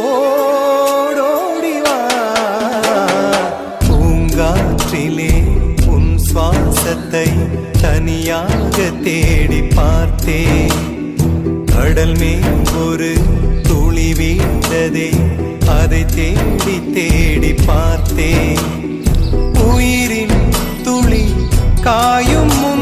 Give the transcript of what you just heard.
ஓடோடிவா பூங்காற்றிலே உன் சுவாசத்தை தனியாக தேடி பார்த்தேன். கடல் மேல் ஒரு துளி வீழ்ந்ததே அதை தேடி தேடி பார்த்தேன். உயிரின் துளி காயும் முன்